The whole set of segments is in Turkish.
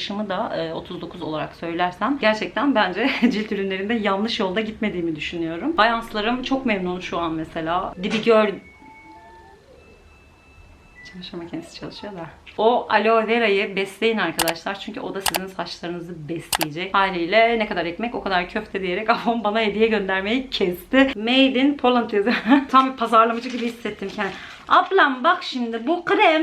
yaşımı da e, 39 olarak söylersem gerçekten bence cilt ürünlerinde yanlış yolda gitmediğimi düşünüyorum. Fayanslarım çok memnun şu an mesela. Dibi gör Çamaşır makinesi çalışıyor da. O aloe vera'yı besleyin arkadaşlar. Çünkü o da sizin saçlarınızı besleyecek. Haliyle ne kadar ekmek o kadar köfte diyerek Avon bana hediye göndermeyi kesti. Made in Poland yazıyor. Tam bir pazarlamacı gibi hissettim kendimi. Ablam bak şimdi bu krem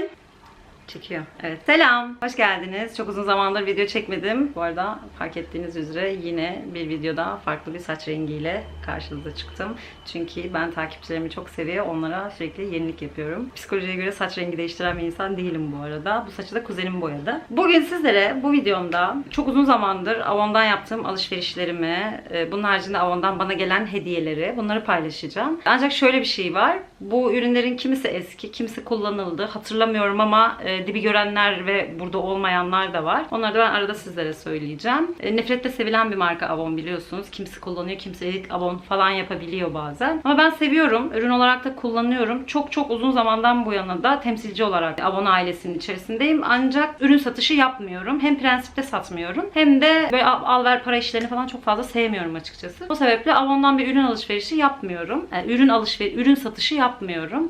Çekiyor. Evet. Selam. Hoş geldiniz. Çok uzun zamandır video çekmedim. Bu arada fark ettiğiniz üzere yine bir videoda farklı bir saç rengiyle karşınıza çıktım. Çünkü ben takipçilerimi çok seviyor. Onlara sürekli yenilik yapıyorum. Psikolojiye göre saç rengi değiştiren bir insan değilim bu arada. Bu saçı da kuzenim boyadı. Bugün sizlere bu videomda çok uzun zamandır Avon'dan yaptığım alışverişlerimi, e, bunun haricinde Avon'dan bana gelen hediyeleri bunları paylaşacağım. Ancak şöyle bir şey var. Bu ürünlerin kimisi eski, kimisi kullanıldı. Hatırlamıyorum ama e, dibi görenler ve burada olmayanlar da var. Onları da ben arada sizlere söyleyeceğim. E, nefretle sevilen bir marka Avon biliyorsunuz. Kimisi kullanıyor, kimisi elit Avon falan yapabiliyor bazen. Ama ben seviyorum. Ürün olarak da kullanıyorum. Çok çok uzun zamandan bu yana da temsilci olarak Avon ailesinin içerisindeyim. Ancak ürün satışı yapmıyorum. Hem prensipte satmıyorum hem de böyle al, al ver para işlerini falan çok fazla sevmiyorum açıkçası. O sebeple Avon'dan bir ürün alışverişi yapmıyorum. Yani ürün alışveriş, ürün satışı yapmıyorum.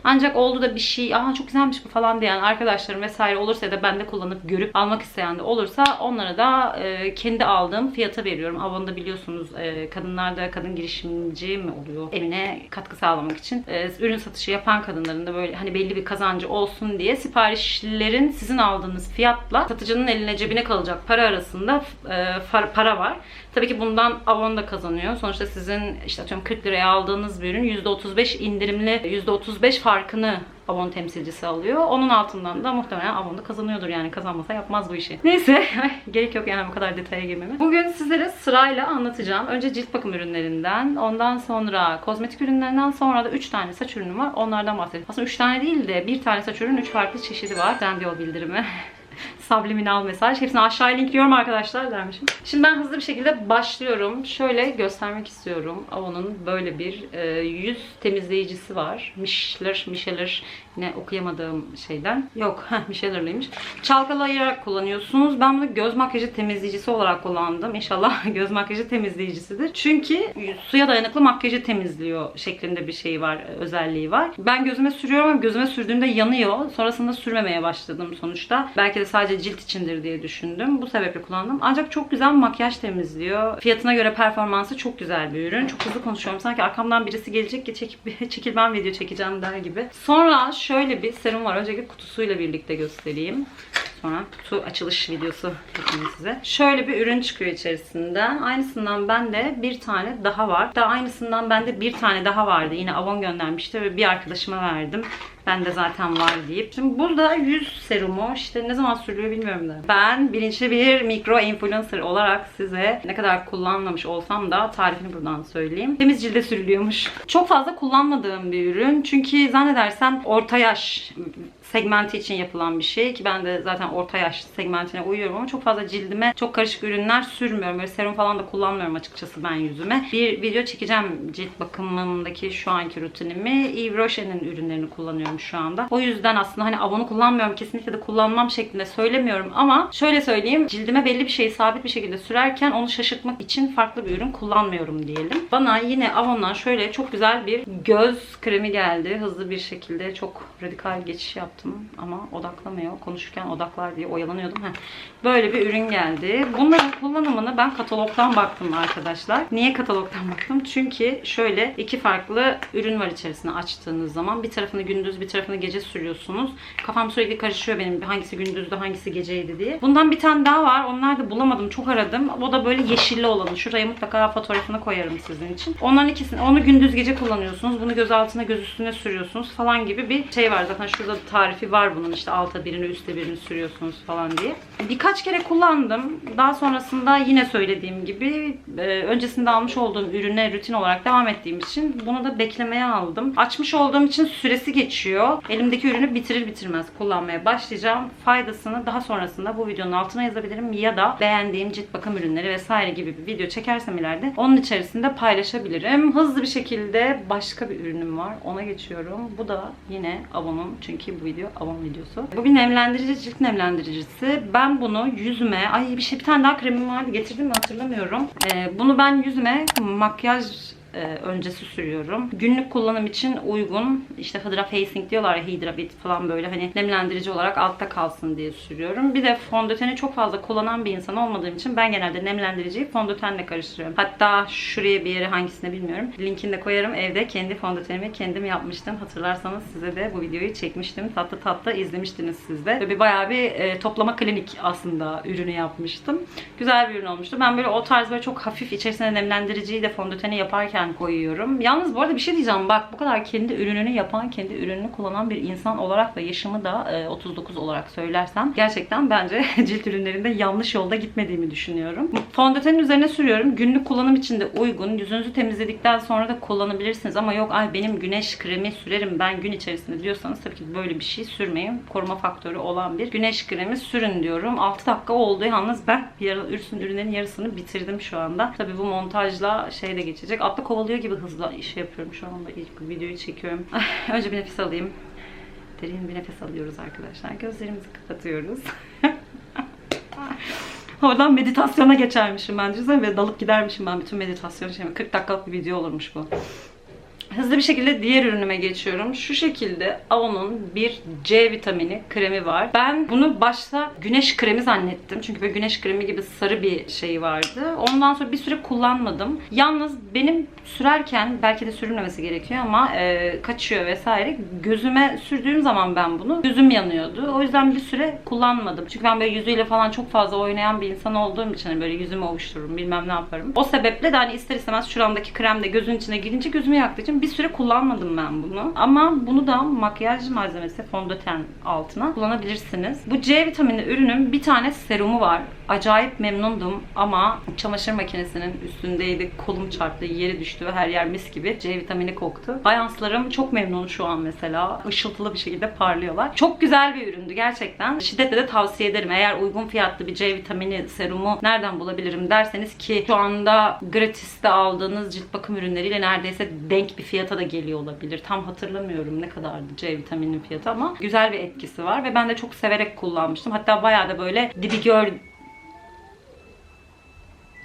Ancak oldu da bir şey, aa çok güzelmiş bu falan diyen arkadaşlarım vesaire olursa ya da bende kullanıp görüp almak isteyen de olursa onlara da e, kendi aldığım fiyata veriyorum. Avon'da biliyorsunuz e, kadınlarda kadın girişimci mi oluyor? Evine katkı sağlamak için e, ürün satışı yapan kadınların da böyle hani belli bir kazancı olsun diye siparişlerin sizin aldığınız fiyatla satıcının eline cebine kalacak para arasında e, para var. Tabii ki bundan Avon da kazanıyor. Sonuçta sizin işte atıyorum 40 liraya aldığınız bir ürün %35 indirimli %35 farkını Avon temsilcisi alıyor. Onun altından da muhtemelen Avon da kazanıyordur yani kazanmasa yapmaz bu işi. Neyse gerek yok yani bu kadar detaya girmeme. Bugün sizlere sırayla anlatacağım. Önce cilt bakım ürünlerinden, ondan sonra kozmetik ürünlerinden, sonra da 3 tane saç ürünü var. Onlardan bahsedeceğim. Aslında 3 tane değil de bir tane saç ürünün 3 farklı çeşidi var. Trendyol bildirimi. subliminal mesaj. Hepsini aşağıya linkliyorum arkadaşlar dermişim. Şimdi ben hızlı bir şekilde başlıyorum. Şöyle göstermek istiyorum. Avon'un böyle bir e, yüz temizleyicisi var. Michelin, Michelin yine okuyamadığım şeyden. Yok, Michelin'liymiş. Çalkalayarak kullanıyorsunuz. Ben bunu göz makyajı temizleyicisi olarak kullandım. İnşallah göz makyajı temizleyicisidir. Çünkü suya dayanıklı makyajı temizliyor şeklinde bir şey var, özelliği var. Ben gözüme sürüyorum ama gözüme sürdüğümde yanıyor. Sonrasında sürmemeye başladım sonuçta. Belki de sadece cilt içindir diye düşündüm. Bu sebeple kullandım. Ancak çok güzel makyaj temizliyor. Fiyatına göre performansı çok güzel bir ürün. Çok hızlı konuşuyorum. Sanki arkamdan birisi gelecek ki çekip çekil ben video çekeceğim der gibi. Sonra şöyle bir serum var. Öncelikle kutusuyla birlikte göstereyim. Sonra kutu açılış videosu yapayım size. Şöyle bir ürün çıkıyor içerisinden. Aynısından bende bir tane daha var. Daha aynısından bende bir tane daha vardı. Yine Avon göndermişti ve bir arkadaşıma verdim. Bende zaten var deyip. Şimdi burada yüz serumu işte ne zaman sürülüyor bilmiyorum da. Ben bilinçli bir mikro influencer olarak size ne kadar kullanmamış olsam da tarifini buradan söyleyeyim. Temiz cilde sürülüyormuş. Çok fazla kullanmadığım bir ürün. Çünkü zannedersem orta yaş segmenti için yapılan bir şey ki ben de zaten orta yaş segmentine uyuyorum ama çok fazla cildime çok karışık ürünler sürmüyorum. Böyle serum falan da kullanmıyorum açıkçası ben yüzüme. Bir video çekeceğim cilt bakımındaki şu anki rutinimi. Yves Rocher'in ürünlerini kullanıyorum şu anda. O yüzden aslında hani Avon'u kullanmıyorum kesinlikle de kullanmam şeklinde söylemiyorum ama şöyle söyleyeyim cildime belli bir şeyi sabit bir şekilde sürerken onu şaşırtmak için farklı bir ürün kullanmıyorum diyelim. Bana yine Avon'dan şöyle çok güzel bir göz kremi geldi. Hızlı bir şekilde çok radikal geçiş yaptım ama odaklamıyor. Konuşurken odaklar diye oyalanıyordum. Heh. Böyle bir ürün geldi. Bunların kullanımını ben katalogdan baktım arkadaşlar. Niye katalogdan baktım? Çünkü şöyle iki farklı ürün var içerisine açtığınız zaman. Bir tarafını gündüz bir tarafını gece sürüyorsunuz. Kafam sürekli karışıyor benim hangisi gündüzdü hangisi geceydi diye. Bundan bir tane daha var. Onlar da bulamadım. Çok aradım. O da böyle yeşilli olanı. Şuraya mutlaka fotoğrafını koyarım sizin için. Onların ikisini onu gündüz gece kullanıyorsunuz. Bunu göz altına göz üstüne sürüyorsunuz falan gibi bir şey var. Zaten şurada tarifi var bunun. İşte alta birini üstte birini sürüyorsunuz falan diye. Birkaç kere kullandım. Daha sonrasında yine söylediğim gibi e, öncesinde almış olduğum ürüne rutin olarak devam ettiğim için bunu da beklemeye aldım. Açmış olduğum için süresi geçiyor. Elimdeki ürünü bitirir bitirmez kullanmaya başlayacağım. Faydasını daha sonrasında bu videonun altına yazabilirim ya da beğendiğim cilt bakım ürünleri vesaire gibi bir video çekersem ileride onun içerisinde paylaşabilirim. Hızlı bir şekilde başka bir ürünüm var. Ona geçiyorum. Bu da yine Avon'un çünkü bu video? Avon videosu. Bu bir nemlendirici, cilt nemlendiricisi. Ben bunu yüzüme, ay bir şey bir tane daha kremim vardı getirdim mi hatırlamıyorum. Ee, bunu ben yüzüme makyaj e, öncesi sürüyorum. Günlük kullanım için uygun. İşte Hydra Facing diyorlar ya Hydra Bit falan böyle hani nemlendirici olarak altta kalsın diye sürüyorum. Bir de fondöteni çok fazla kullanan bir insan olmadığım için ben genelde nemlendiriciyi fondötenle karıştırıyorum. Hatta şuraya bir yere hangisine bilmiyorum. Linkini de koyarım. Evde kendi fondötenimi kendim yapmıştım. Hatırlarsanız size de bu videoyu çekmiştim. Tatlı tatlı izlemiştiniz siz de. Ve bir bayağı bir e, toplama klinik aslında ürünü yapmıştım. Güzel bir ürün olmuştu. Ben böyle o tarz böyle çok hafif içerisine nemlendiriciyi de fondöteni yaparken koyuyorum. Yalnız bu arada bir şey diyeceğim. Bak bu kadar kendi ürününü yapan, kendi ürününü kullanan bir insan olarak ve yaşımı da e, 39 olarak söylersem gerçekten bence cilt ürünlerinde yanlış yolda gitmediğimi düşünüyorum. Fondötenin üzerine sürüyorum. Günlük kullanım için de uygun. Yüzünüzü temizledikten sonra da kullanabilirsiniz ama yok ay benim güneş kremi sürerim ben gün içerisinde diyorsanız tabii ki böyle bir şey sürmeyin. Koruma faktörü olan bir güneş kremi sürün diyorum. 6 dakika oldu yalnız ben ürünlerin yarısını bitirdim şu anda. Tabii bu montajla şey de geçecek. Atla kovalıyor gibi hızla iş yapıyorum şu anda. İlk videoyu çekiyorum. Önce bir nefes alayım. Derin bir nefes alıyoruz arkadaşlar. Gözlerimizi kapatıyoruz. Oradan meditasyona geçermişim ben. Düşünsene ve dalıp gidermişim ben bütün meditasyon şeyimi. 40 dakikalık bir video olurmuş bu. Hızlı bir şekilde diğer ürünüme geçiyorum. Şu şekilde Avon'un bir C vitamini kremi var. Ben bunu başta güneş kremi zannettim. Çünkü böyle güneş kremi gibi sarı bir şey vardı. Ondan sonra bir süre kullanmadım. Yalnız benim sürerken belki de sürülmemesi gerekiyor ama e, kaçıyor vesaire. Gözüme sürdüğüm zaman ben bunu gözüm yanıyordu. O yüzden bir süre kullanmadım. Çünkü ben böyle yüzüyle falan çok fazla oynayan bir insan olduğum için hani böyle yüzümü ovuştururum bilmem ne yaparım. O sebeple de hani ister istemez şuramdaki krem de gözün içine girince gözümü yaktığı için bir süre kullanmadım ben bunu. Ama bunu da makyaj malzemesi fondöten altına kullanabilirsiniz. Bu C vitamini ürünün bir tane serumu var. Acayip memnundum ama çamaşır makinesinin üstündeydi. Kolum çarptı, yeri düştü ve her yer mis gibi C vitamini koktu. Fayanslarım çok memnun şu an mesela. Işıltılı bir şekilde parlıyorlar. Çok güzel bir üründü gerçekten. Şiddetle de tavsiye ederim. Eğer uygun fiyatlı bir C vitamini serumu nereden bulabilirim derseniz ki şu anda gratis'te aldığınız cilt bakım ürünleriyle neredeyse denk bir fiyata da geliyor olabilir. Tam hatırlamıyorum ne kadardı C vitaminin fiyatı ama güzel bir etkisi var ve ben de çok severek kullanmıştım. Hatta bayağı da böyle dibi gör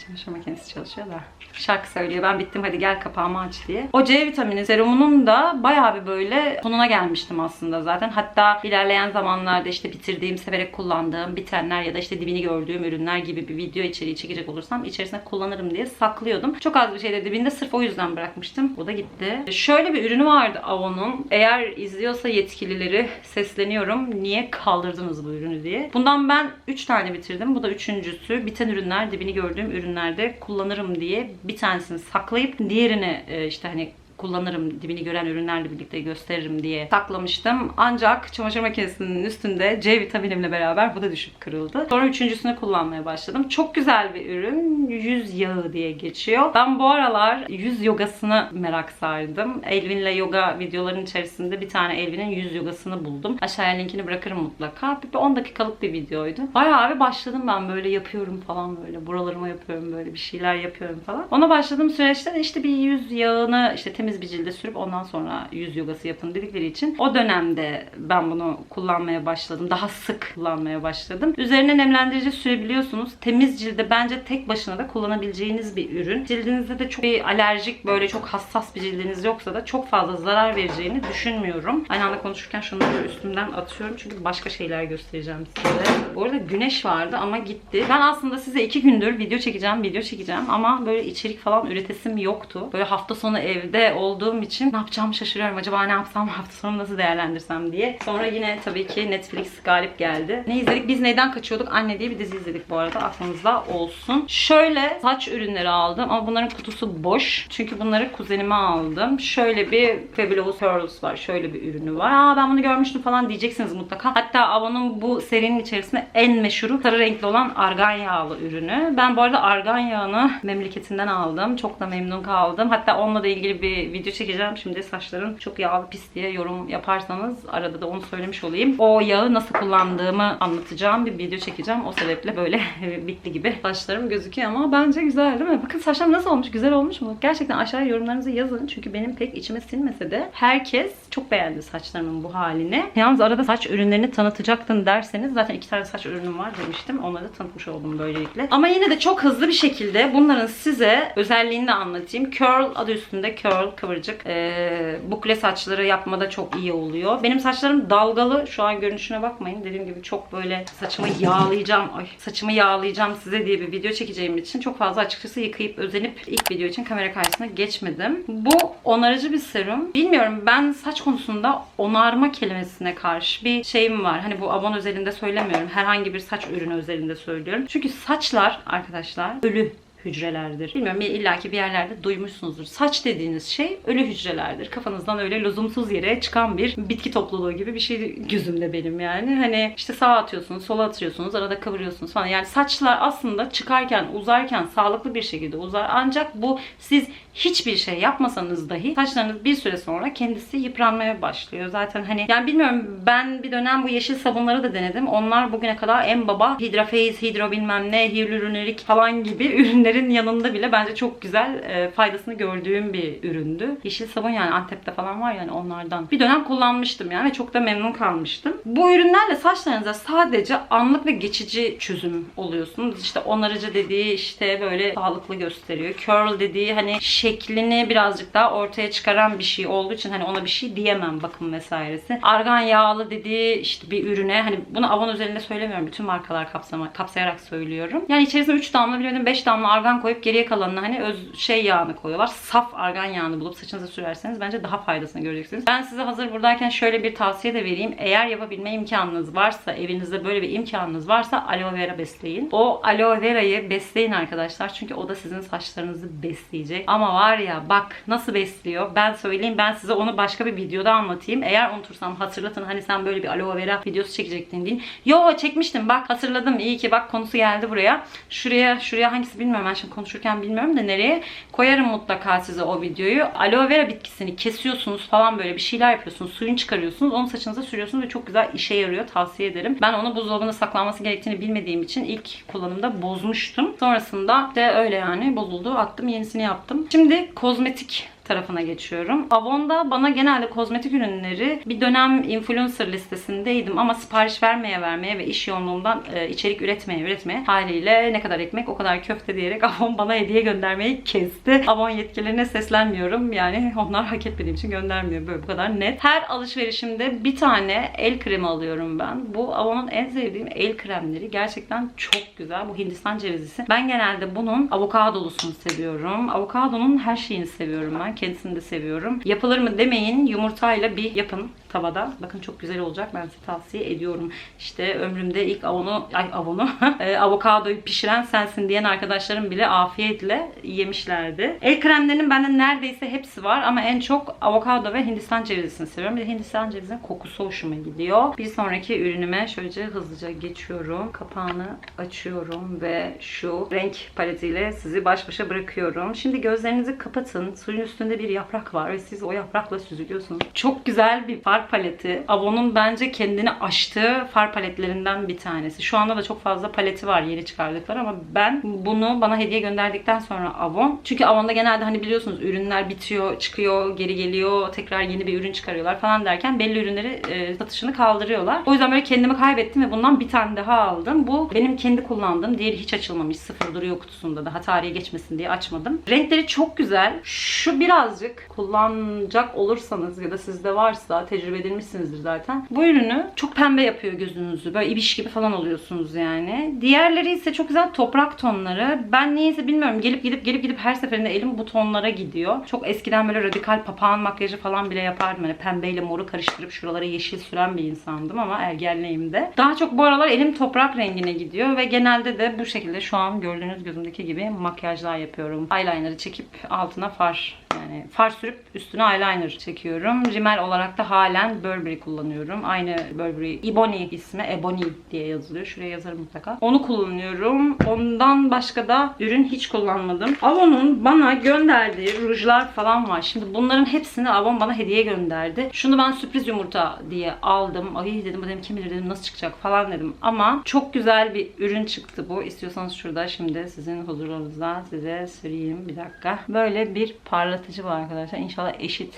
Çamaşır makinesi çalışıyor da. Şarkı söylüyor. Ben bittim hadi gel kapağımı aç diye. O C vitamini serumunun da bayağı bir böyle sonuna gelmiştim aslında zaten. Hatta ilerleyen zamanlarda işte bitirdiğim, severek kullandığım, bitenler ya da işte dibini gördüğüm ürünler gibi bir video içeriği çekecek olursam içerisine kullanırım diye saklıyordum. Çok az bir şey de dibinde sırf o yüzden bırakmıştım. Bu da gitti. Şöyle bir ürünü vardı Avon'un. Eğer izliyorsa yetkilileri sesleniyorum. Niye kaldırdınız bu ürünü diye. Bundan ben 3 tane bitirdim. Bu da üçüncüsü. Biten ürünler, dibini gördüğüm ürünlerde kullanırım diye bir tanesini saklayıp diğerini e, işte hani kullanırım, dibini gören ürünlerle birlikte gösteririm diye saklamıştım. Ancak çamaşır makinesinin üstünde C vitaminimle beraber bu da düşüp kırıldı. Sonra üçüncüsünü kullanmaya başladım. Çok güzel bir ürün. Yüz yağı diye geçiyor. Ben bu aralar yüz yogasını merak sardım. Elvin'le yoga videoların içerisinde bir tane Elvin'in yüz yogasını buldum. Aşağıya linkini bırakırım mutlaka. Bir 10 dakikalık bir videoydu. Bayağı bir başladım ben böyle yapıyorum falan böyle. Buralarıma yapıyorum böyle bir şeyler yapıyorum falan. Ona başladığım süreçte işte bir yüz yağını işte temiz bir cilde sürüp ondan sonra yüz yogası yapın dedikleri için o dönemde ben bunu kullanmaya başladım. Daha sık kullanmaya başladım. Üzerine nemlendirici sürebiliyorsunuz. Temiz cilde bence tek başına da kullanabileceğiniz bir ürün. Cildinizde de çok bir alerjik böyle çok hassas bir cildiniz yoksa da çok fazla zarar vereceğini düşünmüyorum. Aynı anda konuşurken şunları üstümden atıyorum çünkü başka şeyler göstereceğim size. Bu arada güneş vardı ama gitti. Ben aslında size iki gündür video çekeceğim, video çekeceğim ama böyle içerik falan üretesim yoktu. Böyle hafta sonu evde olduğum için ne yapacağımı şaşırıyorum. Acaba ne yapsam, hafta sonu nasıl değerlendirsem diye. Sonra yine tabii ki Netflix galip geldi. Ne izledik? Biz neyden kaçıyorduk? Anne diye bir dizi izledik bu arada. Aklınızda olsun. Şöyle saç ürünleri aldım ama bunların kutusu boş. Çünkü bunları kuzenime aldım. Şöyle bir Fabulous Pearls var. Şöyle bir ürünü var. Aa ben bunu görmüştüm falan diyeceksiniz mutlaka. Hatta Avon'un bu serinin içerisinde en meşhuru sarı renkli olan argan yağlı ürünü. Ben bu arada argan yağını memleketinden aldım. Çok da memnun kaldım. Hatta onunla da ilgili bir video çekeceğim. Şimdi saçların çok yağlı pis diye yorum yaparsanız arada da onu söylemiş olayım. O yağı nasıl kullandığımı anlatacağım bir video çekeceğim. O sebeple böyle bitti gibi saçlarım gözüküyor ama bence güzel değil mi? Bakın saçlarım nasıl olmuş? Güzel olmuş mu? Gerçekten aşağıya yorumlarınızı yazın. Çünkü benim pek içime sinmese de herkes çok beğendi saçlarımın bu halini. Yalnız arada saç ürünlerini tanıtacaktın derseniz zaten iki tane saç ürünüm var demiştim. Onları tanıtmış oldum böylelikle. Ama yine de çok hızlı bir şekilde bunların size özelliğini de anlatayım. Curl adı üstünde curl kıvırcık. Ee, bukle saçları yapmada çok iyi oluyor. Benim saçlarım dalgalı. Şu an görünüşüne bakmayın. Dediğim gibi çok böyle saçımı yağlayacağım. Ay saçımı yağlayacağım size diye bir video çekeceğim için çok fazla açıkçası yıkayıp özenip ilk video için kamera karşısına geçmedim. Bu onarıcı bir serum. Bilmiyorum ben saç konusunda onarma kelimesine karşı bir şeyim var. Hani bu Avon özelinde söylemiyorum. Herhangi bir saç ürünü özelinde söylüyorum. Çünkü saçlar arkadaşlar ölü hücrelerdir. Bilmiyorum illaki bir yerlerde duymuşsunuzdur. Saç dediğiniz şey ölü hücrelerdir. Kafanızdan öyle lüzumsuz yere çıkan bir bitki topluluğu gibi bir şey gözümde benim yani. Hani işte sağa atıyorsunuz, sola atıyorsunuz, arada kıvırıyorsunuz falan. Yani saçlar aslında çıkarken, uzarken sağlıklı bir şekilde uzar. Ancak bu siz hiçbir şey yapmasanız dahi saçlarınız bir süre sonra kendisi yıpranmaya başlıyor. Zaten hani yani bilmiyorum ben bir dönem bu yeşil sabunları da denedim. Onlar bugüne kadar en baba Hidraface, Hidro bilmem ne, Hyaluronic falan gibi ürünlerin yanında bile bence çok güzel e, faydasını gördüğüm bir üründü. Yeşil sabun yani Antep'te falan var yani onlardan. Bir dönem kullanmıştım yani ve çok da memnun kalmıştım. Bu ürünlerle saçlarınıza sadece anlık ve geçici çözüm oluyorsunuz. İşte onarıcı dediği işte böyle sağlıklı gösteriyor. Curl dediği hani şeklini birazcık daha ortaya çıkaran bir şey olduğu için hani ona bir şey diyemem bakım vesairesi. Argan yağlı dediği işte bir ürüne hani bunu Avon özelinde söylemiyorum. Bütün markalar kapsama, kapsayarak söylüyorum. Yani içerisine 3 damla bilemedim 5 damla argan koyup geriye kalanını hani öz şey yağını koyuyorlar. Saf argan yağını bulup saçınıza sürerseniz bence daha faydasını göreceksiniz. Ben size hazır buradayken şöyle bir tavsiye de vereyim. Eğer yapabilme imkanınız varsa, evinizde böyle bir imkanınız varsa aloe vera besleyin. O aloe verayı besleyin arkadaşlar. Çünkü o da sizin saçlarınızı besleyecek. Ama var ya bak nasıl besliyor. Ben söyleyeyim ben size onu başka bir videoda anlatayım. Eğer unutursam hatırlatın. Hani sen böyle bir aloe vera videosu çekecektin deyin. Yo çekmiştim bak hatırladım. İyi ki bak konusu geldi buraya. Şuraya şuraya hangisi bilmiyorum. Ben şimdi konuşurken bilmiyorum da nereye. Koyarım mutlaka size o videoyu. Aloe vera bitkisini kesiyorsunuz falan böyle bir şeyler yapıyorsunuz. Suyunu çıkarıyorsunuz. Onu saçınıza sürüyorsunuz ve çok güzel işe yarıyor. Tavsiye ederim. Ben onu buzdolabında saklanması gerektiğini bilmediğim için ilk kullanımda bozmuştum. Sonrasında de öyle yani bozuldu. Attım yenisini yaptım. Şimdi kozmetik tarafına geçiyorum. Avon'da bana genelde kozmetik ürünleri bir dönem influencer listesindeydim ama sipariş vermeye vermeye ve iş yoğunluğundan e, içerik üretmeye üretmeye haliyle ne kadar ekmek o kadar köfte diyerek Avon bana hediye göndermeyi kesti. Avon yetkililerine seslenmiyorum. Yani onlar hak etmediğim için göndermiyor. Böyle bu kadar net. Her alışverişimde bir tane el kremi alıyorum ben. Bu Avon'un en sevdiğim el kremleri. Gerçekten çok güzel. Bu Hindistan cevizlisi. Ben genelde bunun avokadolusunu seviyorum. Avokadonun her şeyini seviyorum ben. Kendisini de seviyorum. Yapılır mı demeyin. Yumurtayla bir yapın tavada. Bakın çok güzel olacak. Ben size tavsiye ediyorum. İşte ömrümde ilk avonu, ay avonu, e, avokadoyu pişiren sensin diyen arkadaşlarım bile afiyetle yemişlerdi. El kremlerinin bende neredeyse hepsi var ama en çok avokado ve Hindistan cevizini seviyorum. Bir de Hindistan cevizinin kokusu hoşuma gidiyor. Bir sonraki ürünüme şöylece hızlıca geçiyorum. Kapağını açıyorum ve şu renk paletiyle sizi baş başa bırakıyorum. Şimdi gözlerinizi kapatın. Suyun üstünde bir yaprak var ve siz o yaprakla süzülüyorsunuz. Çok güzel bir far paleti. Avon'un bence kendini aştığı far paletlerinden bir tanesi. Şu anda da çok fazla paleti var yeni çıkardıkları ama ben bunu bana hediye gönderdikten sonra Avon. Çünkü Avon'da genelde hani biliyorsunuz ürünler bitiyor, çıkıyor, geri geliyor, tekrar yeni bir ürün çıkarıyorlar falan derken belli ürünleri e, satışını kaldırıyorlar. O yüzden böyle kendimi kaybettim ve bundan bir tane daha aldım. Bu benim kendi kullandığım. Diğeri hiç açılmamış. Sıfır duruyor kutusunda. Daha tarihe geçmesin diye açmadım. Renkleri çok güzel. Şu birazcık kullanacak olursanız ya da sizde varsa tecrübe edilmişsinizdir zaten. Bu ürünü çok pembe yapıyor gözünüzü. Böyle ibiş gibi falan oluyorsunuz yani. Diğerleri ise çok güzel toprak tonları. Ben niyeyse bilmiyorum. Gelip gidip gelip gidip her seferinde elim bu tonlara gidiyor. Çok eskiden böyle radikal papağan makyajı falan bile yapardım. Hani pembeyle moru karıştırıp şuralara yeşil süren bir insandım ama ergenliğimde. Daha çok bu aralar elim toprak rengine gidiyor ve genelde de bu şekilde şu an gördüğünüz gözümdeki gibi makyajlar yapıyorum. Eyeliner'ı çekip altına far Yani far sürüp üstüne eyeliner çekiyorum. Rimel olarak da halen Burberry kullanıyorum. Aynı Burberry Ebony ismi. Ebony diye yazılıyor. Şuraya yazarım mutlaka. Onu kullanıyorum. Ondan başka da ürün hiç kullanmadım. Avon'un bana gönderdiği rujlar falan var. Şimdi bunların hepsini Avon bana hediye gönderdi. Şunu ben sürpriz yumurta diye aldım. Ay dedim bu dedim kim bilir dedim nasıl çıkacak falan dedim. Ama çok güzel bir ürün çıktı bu. İstiyorsanız şurada şimdi sizin huzurunuzda size süreyim. Bir dakika. Böyle bir parlatıcı var arkadaşlar. İnşallah eşit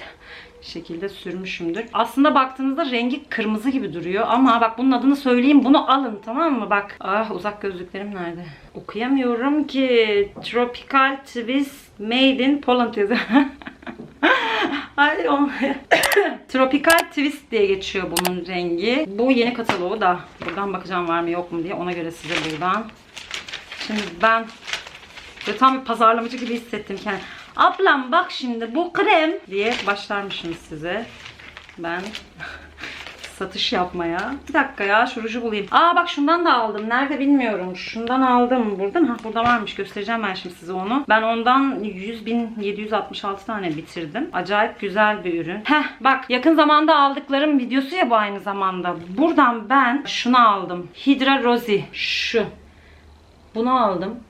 şekilde sürmüşümdür. Aslında baktığınızda rengi kırmızı gibi duruyor ama bak bunun adını söyleyeyim bunu alın tamam mı? Bak ah uzak gözlüklerim nerede? Okuyamıyorum ki. Tropical Twist Made in Poland yazıyor. O. Tropical Twist diye geçiyor bunun rengi. Bu yeni kataloğu da. Buradan bakacağım var mı yok mu diye. Ona göre size buradan. Şimdi ben Böyle tam bir pazarlamacı gibi hissettim kendimi. Ablam bak şimdi bu krem diye başlarmışım size. Ben satış yapmaya. Bir dakika ya şu ruju bulayım. Aa bak şundan da aldım. Nerede bilmiyorum. Şundan aldım. Burada mı? Ha, burada varmış. Göstereceğim ben şimdi size onu. Ben ondan 100.766 tane bitirdim. Acayip güzel bir ürün. Heh bak yakın zamanda aldıklarım videosu ya bu aynı zamanda. Buradan ben şunu aldım. Hydra Rosy. Şu. Bunu aldım.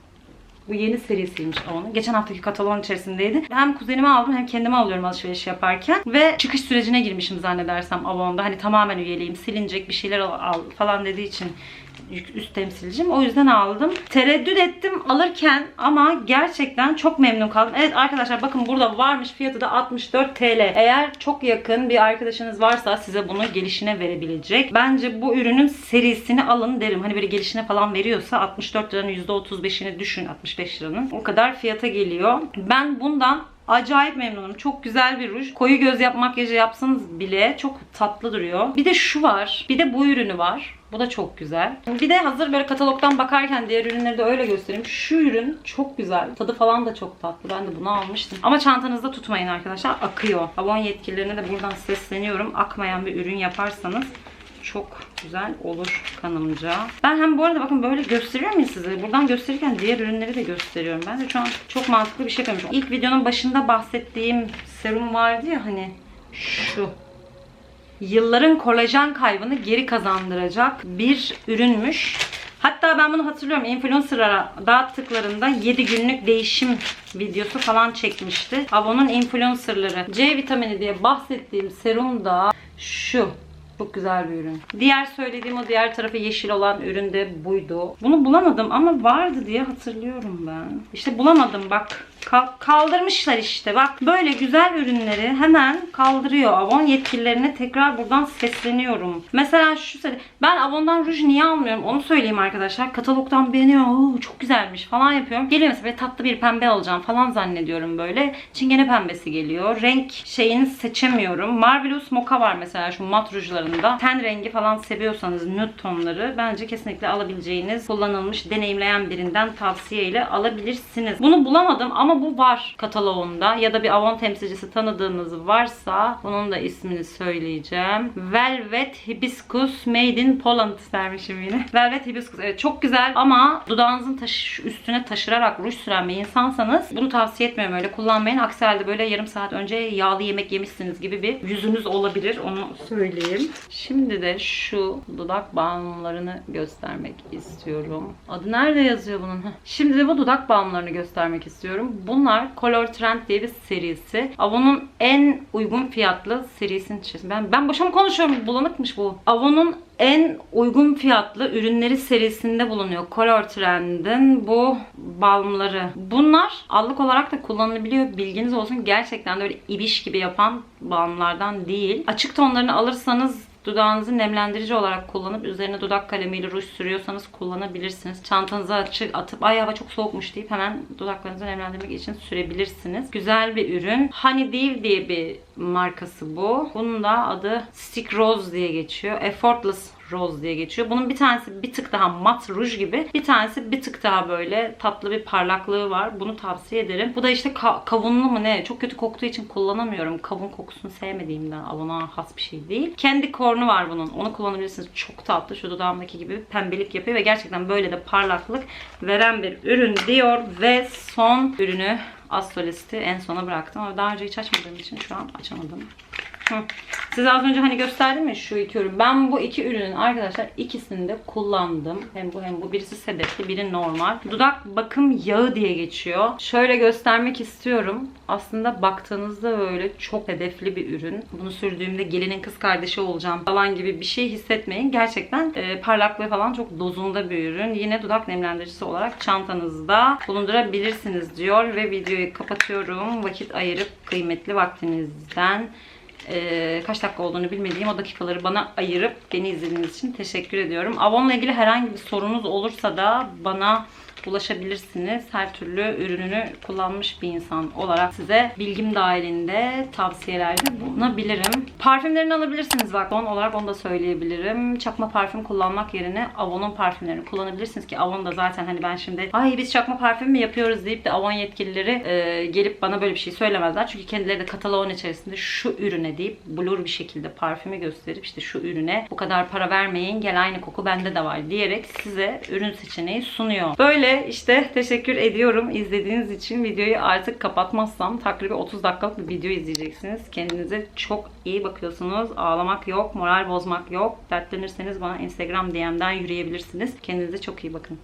Bu yeni serisiymiş onun. Geçen haftaki kataloğun içerisindeydi. Hem kuzenime aldım hem kendime alıyorum alışveriş yaparken. Ve çıkış sürecine girmişim zannedersem Avon'da. Hani tamamen üyeliyim, silinecek bir şeyler al, al falan dediği için üst temsilcim. O yüzden aldım. Tereddüt ettim alırken ama gerçekten çok memnun kaldım. Evet arkadaşlar bakın burada varmış fiyatı da 64 TL. Eğer çok yakın bir arkadaşınız varsa size bunu gelişine verebilecek. Bence bu ürünün serisini alın derim. Hani böyle gelişine falan veriyorsa 64 liranın %35'ini düşün 65 liranın. O kadar fiyata geliyor. Ben bundan Acayip memnunum. Çok güzel bir ruj. Koyu göz yap makyajı yapsanız bile çok tatlı duruyor. Bir de şu var. Bir de bu ürünü var. Bu da çok güzel. Bir de hazır böyle katalogdan bakarken diğer ürünleri de öyle göstereyim. Şu ürün çok güzel. Tadı falan da çok tatlı. Ben de bunu almıştım. Ama çantanızda tutmayın arkadaşlar. Akıyor. Avon yetkililerine de buradan sesleniyorum. Akmayan bir ürün yaparsanız çok güzel olur kanımca. Ben hem bu arada bakın böyle gösteriyor muyum size? Buradan gösterirken diğer ürünleri de gösteriyorum. Ben de şu an çok mantıklı bir şey yapıyorum. İlk videonun başında bahsettiğim serum vardı ya hani şu yılların kolajen kaybını geri kazandıracak bir ürünmüş. Hatta ben bunu hatırlıyorum. Influencer'a dağıttıklarında 7 günlük değişim videosu falan çekmişti. Avon'un influencerları. C vitamini diye bahsettiğim serum da şu. Çok güzel bir ürün. Diğer söylediğim o diğer tarafı yeşil olan ürün de buydu. Bunu bulamadım ama vardı diye hatırlıyorum ben. İşte bulamadım bak. Kal- kaldırmışlar işte. Bak böyle güzel ürünleri hemen kaldırıyor. Avon yetkililerine tekrar buradan sesleniyorum. Mesela şu ben Avon'dan ruj niye almıyorum onu söyleyeyim arkadaşlar. Katalogdan beğeniyorum. Oo, çok güzelmiş falan yapıyorum. Geliyor mesela tatlı bir pembe alacağım falan zannediyorum böyle. Çingene pembesi geliyor. Renk şeyini seçemiyorum. Marvelous Mocha var mesela şu mat rujlarında. Ten rengi falan seviyorsanız nude tonları bence kesinlikle alabileceğiniz kullanılmış deneyimleyen birinden tavsiyeyle alabilirsiniz. Bunu bulamadım ama bu var kataloğunda ya da bir Avon temsilcisi tanıdığınız varsa bunun da ismini söyleyeceğim. Velvet Hibiscus Made in Poland dermişim yine. Velvet Hibiscus evet çok güzel ama dudağınızın taşı, üstüne taşırarak ruj süren bir insansanız bunu tavsiye etmiyorum öyle kullanmayın. Aksi halde böyle yarım saat önce yağlı yemek yemişsiniz gibi bir yüzünüz olabilir onu söyleyeyim. Şimdi de şu dudak balmlarını göstermek istiyorum. Adı nerede yazıyor bunun? Şimdi de bu dudak balmlarını göstermek istiyorum. Bunlar Color Trend diye bir serisi. Avon'un en uygun fiyatlı serisinin içerisinde. Ben, ben boşa mı konuşuyorum? Bulanıkmış bu. Avon'un en uygun fiyatlı ürünleri serisinde bulunuyor. Color Trend'in bu balmları. Bunlar allık olarak da kullanılabiliyor. Bilginiz olsun. Gerçekten de öyle ibiş gibi yapan balmlardan değil. Açık tonlarını alırsanız Dudağınızı nemlendirici olarak kullanıp üzerine dudak kalemiyle ruj sürüyorsanız kullanabilirsiniz. Çantanıza açık atıp ay hava çok soğukmuş deyip hemen dudaklarınızı nemlendirmek için sürebilirsiniz. Güzel bir ürün. Honeydew diye bir markası bu. Bunun da adı Stick Rose diye geçiyor. Effortless Rose diye geçiyor. Bunun bir tanesi bir tık daha mat ruj gibi. Bir tanesi bir tık daha böyle tatlı bir parlaklığı var. Bunu tavsiye ederim. Bu da işte ka- kavunlu mu ne? Çok kötü koktuğu için kullanamıyorum. Kavun kokusunu sevmediğimden Avon'a has bir şey değil. Kendi kornu var bunun. Onu kullanabilirsiniz. Çok tatlı. Şu dudağımdaki gibi pembelik yapıyor ve gerçekten böyle de parlaklık veren bir ürün diyor ve son ürünü Astrolist'i en sona bıraktım ama daha önce hiç açmadığım için şu an açamadım. Hı. Size az önce hani gösterdim ya şu iki ürün. Ben bu iki ürünün arkadaşlar ikisini de kullandım. Hem bu hem bu. Birisi sedefli, biri normal. Dudak bakım yağı diye geçiyor. Şöyle göstermek istiyorum. Aslında baktığınızda böyle çok hedefli bir ürün. Bunu sürdüğümde gelinin kız kardeşi olacağım falan gibi bir şey hissetmeyin. Gerçekten e, parlaklığı falan çok dozunda bir ürün. Yine dudak nemlendiricisi olarak çantanızda bulundurabilirsiniz diyor ve videoyu kapatıyorum. Vakit ayırıp kıymetli vaktinizden e, kaç dakika olduğunu bilmediğim o dakikaları bana ayırıp beni izlediğiniz için teşekkür ediyorum. Avon'la ilgili herhangi bir sorunuz olursa da bana ulaşabilirsiniz. Her türlü ürününü kullanmış bir insan olarak size bilgim dahilinde tavsiyelerde bulunabilirim. Parfümlerini alabilirsiniz bak Avon olarak onu da söyleyebilirim. Çakma parfüm kullanmak yerine Avon'un parfümlerini kullanabilirsiniz ki Avon da zaten hani ben şimdi ay biz çakma parfüm mü yapıyoruz deyip de Avon yetkilileri e, gelip bana böyle bir şey söylemezler. Çünkü kendileri de kataloğun içerisinde şu ürüne deyip blur bir şekilde parfümü gösterip işte şu ürüne bu kadar para vermeyin gel aynı koku bende de var diyerek size ürün seçeneği sunuyor. Böyle işte teşekkür ediyorum izlediğiniz için. Videoyu artık kapatmazsam takribi 30 dakikalık bir video izleyeceksiniz. Kendinize çok iyi bakıyorsunuz. Ağlamak yok, moral bozmak yok. Dertlenirseniz bana Instagram DM'den yürüyebilirsiniz. Kendinize çok iyi bakın.